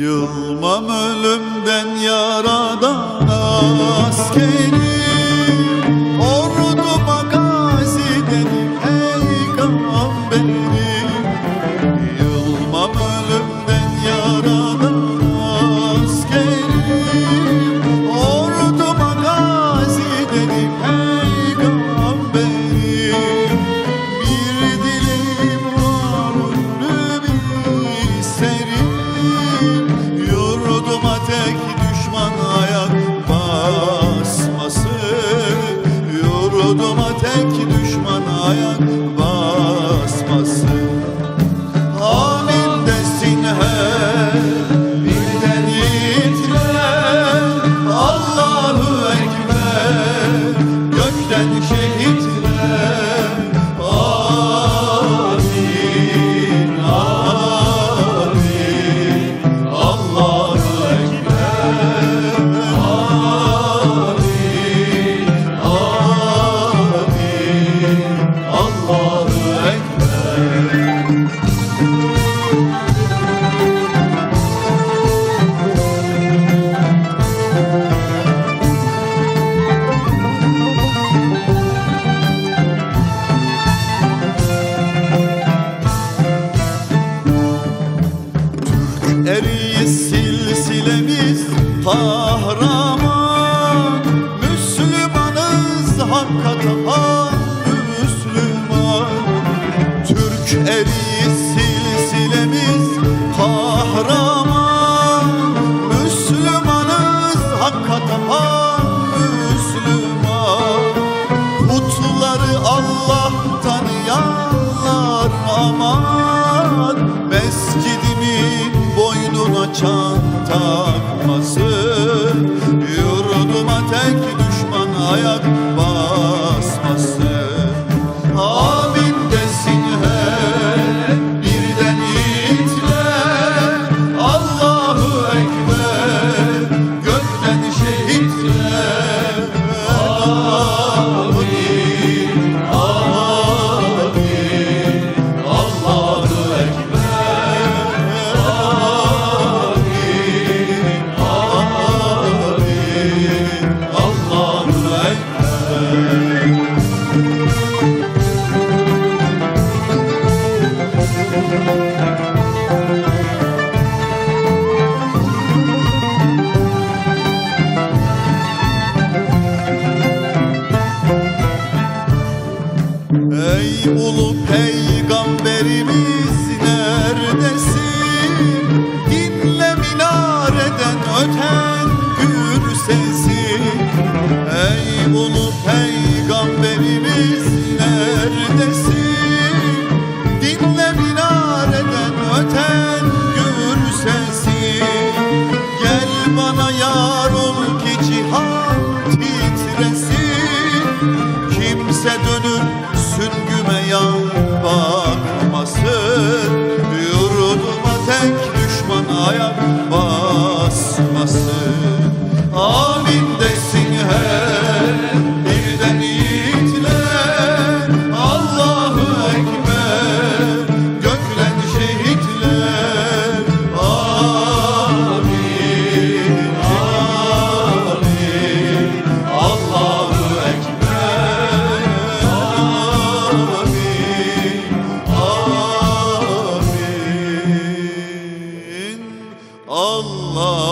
Yılmam ölümden yaradan askerim aman ayak Yurduma tek düşman ayak basması. Gideriz silsilemiz kahraman. Müslümanız hakikaten Müslüman. Türk eriyiz Ey ulu peygamber Dinle minareden öten gür sesi. Gel bana yar Allah